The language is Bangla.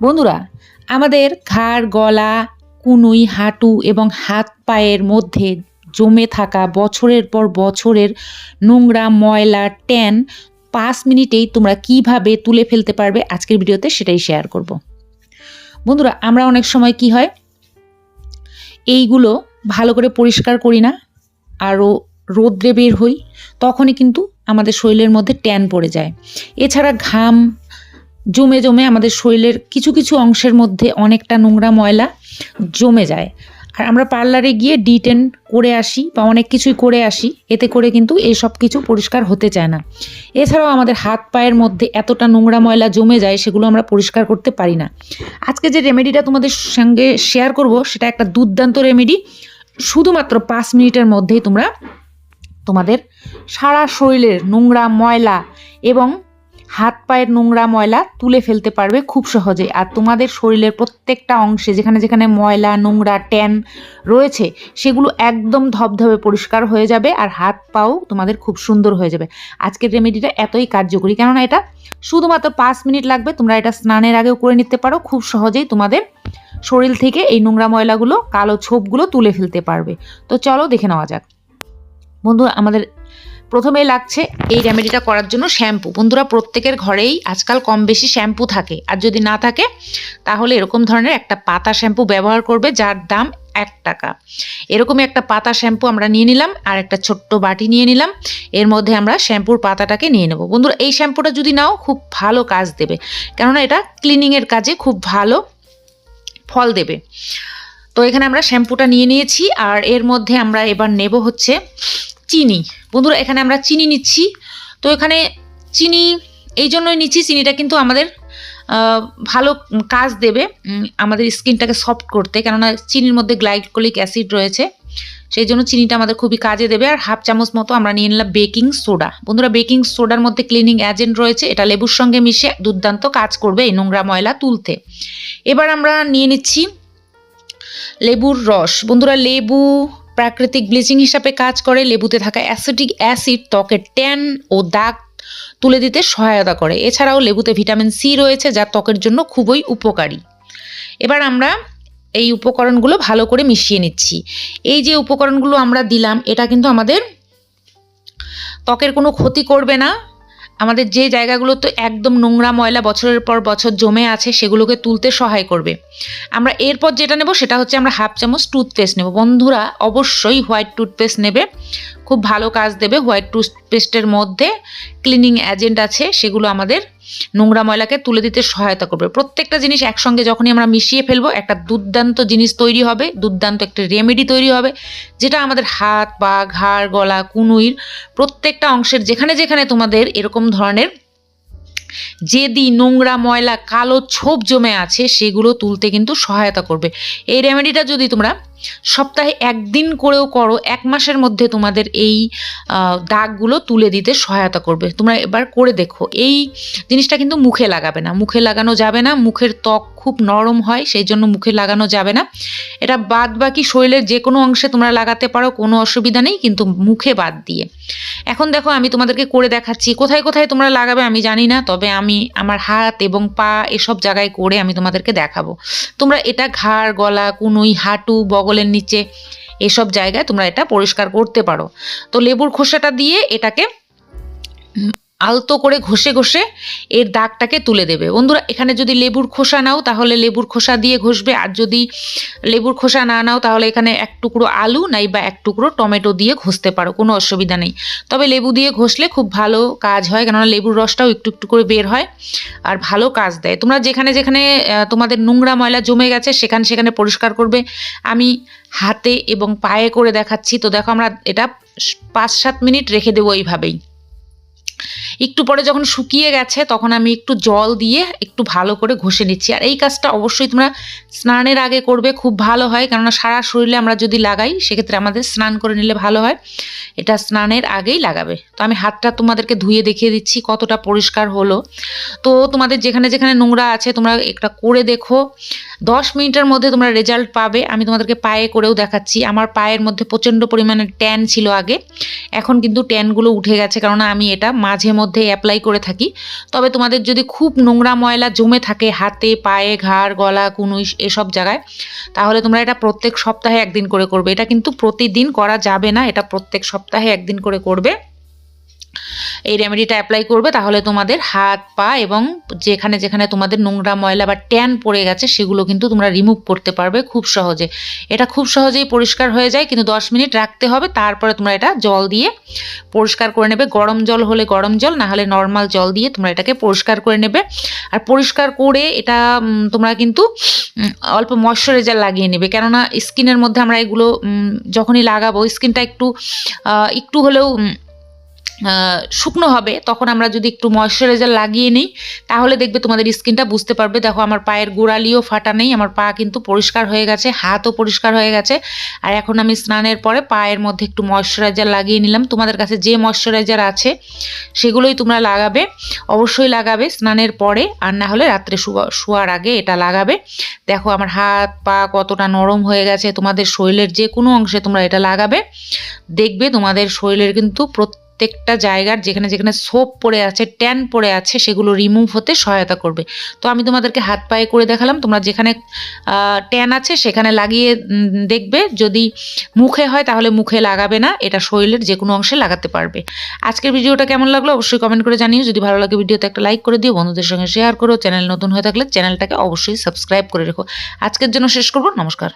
বন্ধুরা, আমাদের ঘাড়, গলা, কুনুই, হাঁটু এবং হাত পায়ের মধ্যে জমে থাকা বছরের পর বছরের নোংরা, ময়লা, ট্যান পাঁচ মিনিটেই তোমরা কীভাবে তুলে ফেলতে পারবে আজকের ভিডিওতে সেটাই শেয়ার করব। বন্ধুরা, আমরা অনেক সময় কি হয়, এইগুলো ভালো করে পরিষ্কার করি না আরও রোদ্রে বের হই, তখনই কিন্তু আমাদের শরীরের মধ্যে ট্যান পড়ে যায়। এছাড়া ঘাম জমে জমে আমাদের শরীরের কিছু কিছু অংশের মধ্যে অনেকটা নোংরা ময়লা জমে যায়। আর আমরা পার্লারে গিয়ে ডিটেন করে আসি বা অনেক কিছুই করে আসি, এতে করে কিন্তু এই সব কিছু পরিষ্কার হতে চায় না। এছাড়াও আমাদের হাত পায়ের মধ্যে এতটা নোংরা ময়লা জমে যায়, সেগুলো আমরা পরিষ্কার করতে পারি না। আজকে যে রেমেডিটা তোমাদের সঙ্গে শেয়ার করব, সেটা একটা দুর্দান্ত রেমেডি। শুধুমাত্র পাঁচ মিনিটের মধ্যেই তোমরা তোমাদের সারা শরীরের নোংরা ময়লা এবং হাত পায়ের নোংরা ময়লা তুলে ফেলতে পারবে খুব সহজে। আর তোমাদের শরীরের প্রত্যেকটা অংশে যেখানে যেখানে ময়লা, নোংরা, ট্যান রয়েছে, সেগুলো একদম ধবধবে পরিষ্কার হয়ে যাবে আর হাত পাও তোমাদের খুব সুন্দর হয়ে যাবে। আজকের রেমেডিটা এতই কার্যকরী। কেননা এটা শুধুমাত্র পাঁচ মিনিট লাগবে, তোমরা এটা স্নানের আগেও করে নিতে পারো, খুব সহজেই তোমাদের শরীর থেকে এই নোংরা ময়লাগুলো, কালো ছোপগুলো তুলে ফেলতে পারবে। তো চলো দেখে নেওয়া যাক। বন্ধু আমাদের প্রথমেই লাগছে এই রেমেডিটা করার জন্য শ্যাম্পু বন্ধুরা, প্রত্যেকের ঘরেই আজকাল কম বেশি শ্যাম্পু থাকে। আর যদি না থাকে, তাহলে এরকম ধরনের একটা পাতা শ্যাম্পু ব্যবহার করবে, যার দাম এক টাকা। এরকমই একটা পাতা শ্যাম্পু আমরা নিয়ে নিলাম, আর একটা ছোট্ট বাটি নিয়ে নিলাম। এর মধ্যে আমরা শ্যাম্পুর পাতাটাকে নিয়ে নেব। বন্ধুরা, এই শ্যাম্পুটা যদি নাও, খুব ভালো কাজ দেবে। কেননা এটা ক্লিনিংয়ের কাজে খুব ভালো ফল দেবে। তো এখানে আমরা শ্যাম্পুটা নিয়ে নিয়েছি, আর এর মধ্যে আমরা এবার নেব হচ্ছে চিনি। বন্ধুরা, এখানে আমরা চিনি নিচ্ছি। তো এখানে চিনি, এই জন্যই নিচ্ছি। চিনিটা কিন্তু আমাদের ভালো কাজ দেবে আমাদের স্কিনটাকে সফট করতে। কেননা চিনির মধ্যে গ্লাইকোলিক অ্যাসিড রয়েছে। সেই জন্য চিনিটা আমাদের খুবই কাজে দেবে। আর হাফ চামচ মতো আমরা নিয়ে নিলাম বেকিং সোডা। বন্ধুরা, বেকিং সোডার মধ্যে ক্লিনিং এজেন্ট রয়েছে। এটা লেবুর সঙ্গে মিশে দুর্দান্ত কাজ করবে এই নোংরা ময়লা তুলতে। এবার আমরা নিয়ে নিচ্ছি লেবুর রস। বন্ধুরা, লেবু প্রাকৃতিক ব্লিচিং হিসাবে কাজ করে, লেবুতে থাকা অ্যাসিডিক অ্যাসিড, ত্বকের ট্যান ও দাগ তুলে দিতে সহায়তা করে। এছাড়াও লেবুতে ভিটামিন সি রয়েছে, যা ত্বকের জন্য খুবই উপকারী। এবার আমরা এই উপকরণগুলো ভালো করে মিশিয়ে নিচ্ছি। এই যে উপকরণগুলো আমরা দিলাম, এটা কিন্তু আমাদের ত্বকের কোনো ক্ষতি করবে না। আমাদের যে জায়গাগুলো তো একদম নোংরা ময়লা বছরের পর বছর জমে আছে, সেগুলোকে তুলতে সহায় করবে। আমরা এরপর যেটা নেব সেটা হচ্ছে আমরা হাফ চামচ টুথপেস্ট নেব। বন্ধুরা, অবশ্যই হোয়াইট টুথপেস্ট নেবে। খুব ভালো কাজ দেবে হোয়াইট টুথপেস্টের মধ্যে ক্লিনিং এজেন্ট আছে, সেগুলো আমাদের নোংরা ময়লাকে তুলে দিতে সহায়তা করবে। প্রত্যেকটা জিনিস একসঙ্গে যখনই আমরা মিশিয়ে ফেলব, একটা দুর্দান্ত জিনিস তৈরি হবে, দুর্দান্ত একটা রেমেডি তৈরি হবে, যেটা আমাদের হাত, পা, ঘাড়, গলা কুনুইর প্রত্যেকটা অংশের যেখানে যেখানে তোমাদের এরকম ধরনের জেদি, নোংরা ময়লা, কালো ছোপ জমে আছে, সেগুলো তুলতে কিন্তু সহায়তা করবে। এই রেমেডিটা যদি তোমরা সপ্তাহে একদিন করেও করো, এক মাসের মধ্যে তোমাদের এই দাগগুলো তুলে দিতে সহায়তা করবে। তোমরা এবার করে দেখো। এই জিনিসটা কিন্তু মুখে লাগাবে না। মুখে লাগানো যাবে না। মুখের ত্বক খুব নরম হয় সেই জন্য মুখে লাগানো যাবে না। এটা বাদ বাকি শরীরের যে কোনো অংশে তোমরা লাগাতে পারো, কোনো অসুবিধা নেই, কিন্তু মুখে বাদ দিয়ে। এখন দেখো, আমি তোমাদেরকে করে দেখাচ্ছি। কোথায় কোথায় তোমরা লাগাবে আমি জানি না, তবে আমি আমার হাত এবং পা এসব জায়গায় করে আমি তোমাদেরকে দেখাবো। তোমরা এটা ঘাড়, গলা, কুনুই, হাঁটু বগলের নিচে এসব জায়গায় তোমরা এটা পরিষ্কার করতে পারো। তো লেবুর খোসাটা দিয়ে এটাকে আলতো করে ঘষে ঘষে এর দাগটাকে তুলে দেবে। বন্ধুরা, এখানে যদি লেবুর খোসা নাও, তাহলে লেবুর খোসা দিয়ে ঘষবে। আর যদি লেবুর খোসা না নাও, তাহলে এখানে এক টুকরো আলু নাই বা এক টুকরো টমেটো দিয়ে ঘষতে পারো, কোনো অসুবিধা নেই। তবে লেবু দিয়ে ঘষলে খুব ভালো কাজ হয়, কেননা লেবুর রসটাও একটু একটু করে বের হয় আর ভালো কাজ দেয়। তোমরা যেখানে যেখানে তোমাদের নোংরা ময়লা জমে গেছে, সেখানে সেখানে পরিষ্কার করবে। আমি হাতে এবং পায়ে করে দেখাচ্ছি। তো দেখো, আমরা এটা পাঁচ সাত মিনিট রেখে দেবো এইভাবেই। একটু পরে যখন শুকিয়ে গেছে, তখন আমি একটু জল দিয়ে একটু ভালো করে ঘষে নিচ্ছি। আর এই কাজটা অবশ্যই তোমরা স্নানের আগে করবে, খুব ভালো হয়। কেননা সারা শরীরে আমরা যদি লাগাই, সেক্ষেত্রে আমাদের স্নান করে নিলে ভালো হয়। এটা স্নানের আগেই লাগাবে। তো আমি হাতটা তোমাদেরকে ধুয়ে দেখিয়ে দিচ্ছি কতটা পরিষ্কার হলো। তো তোমাদের যেখানে যেখানে নোংরা আছে, তোমরা একটা করে দেখো। দশ মিনিটের মধ্যে তোমরা রেজাল্ট পাবে। আমি তোমাদেরকে পায়ে করেও দেখাচ্ছি। আমার পায়ের মধ্যে প্রচণ্ড পরিমাণে ট্যান ছিল আগে। এখন কিন্তু ট্যানগুলো উঠে গেছে কারণ আমি এটা মাঝে মধ্যে অ্যাপ্লাই করে থাকি। তবে তোমাদের যদি খুব নোংরা ময়লা জমে থাকে হাতে, পায়ে, ঘাড়, গলা, কুনুই, এসব জায়গায়, তাহলে তোমরা এটা প্রত্যেক সপ্তাহে একদিন করে করবে। এটা কিন্তু প্রতিদিন করা যাবে না, এটা প্রত্যেক সপ্তাহে একদিন করে করবে। এই রেমেডিটা অ্যাপ্লাই করবে, তাহলে তোমাদের হাত, পা এবং যেখানে যেখানে তোমাদের নোংরা ময়লা বা ট্যান পড়ে গেছে, সেগুলো কিন্তু তোমরা রিমুভ করতে পারবে খুব সহজে। এটা খুব সহজেই পরিষ্কার হয়ে যায়, কিন্তু দশ মিনিট রাখতে হবে, তারপরে তোমরা এটা জল দিয়ে পরিষ্কার করে নেবে। গরম জল হলে গরম জল, না হলে নর্মাল জল দিয়ে তোমরা এটাকে পরিষ্কার করে নেবে। আর পরিষ্কার করে এটা তোমরা কিন্তু অল্প ময়শ্চারাইজার লাগিয়ে নেবে। কেননা স্কিনের মধ্যে আমরা এগুলো যখনই লাগাবো স্কিনটা একটু একটু হলেও শুকনো হবে, তখন আমরা যদি একটু ময়শ্চারাইজার লাগিয়ে নিই, তাহলে দেখবে তোমাদের স্কিনটা বুঝতে পারবে, দেখো আমার পায়ের গোড়ালিও ফাটা নেই, আমার পা কিন্তু পরিষ্কার হয়ে গেছে, হাতও পরিষ্কার হয়ে গেছে, আর এখন আমি স্নানের পরে পায়ের মধ্যে একটু ময়শ্চারাইজার লাগিয়ে নিলাম। তোমাদের কাছে যে ময়শ্চারাইজার আছে, সেগুলোই তোমরা লাগাবে, অবশ্যই লাগাবে স্নানের পরে, আর না হলে রাত্রে শোয়া- শোয়ার আগে এটা লাগাবে। দেখো আমার হাত, পা কতটা নরম হয়ে গেছে, তোমাদের শরীরের যে কোনো অংশে তোমরা এটা লাগাবে। দেখবে তোমাদের শরীরের কিন্তু প্রত্যেকটা জায়গার যেখানে যেখানে সোপ পড়ে আছে, ট্যান পড়ে আছে, সেগুলো রিমুভ হতে সহায়তা করবে। তো আমি তোমাদেরকে হাত পায়ে করে দেখালাম, তোমরা যেখানে ট্যান আছে সেখানে লাগিয়ে দেখবে। যদি মুখে হয় তাহলে মুখে লাগাবে না, এটা শরীরের যে কোনো অংশে লাগাতে পারবে। আজকের ভিডিওটা কেমন লাগল অবশ্যই কমেন্ট করে জানিও। যদি ভালো লাগে ভিডিওতে একটা লাইক করে দিও, বন্ধুদের সঙ্গে শেয়ার করো। চ্যানেল নতুন হয়ে থাকলে চ্যানেলটাকে অবশ্যই সাবস্ক্রাইব করে রেখো। আজকের জন্য শেষ করব, নমস্কার।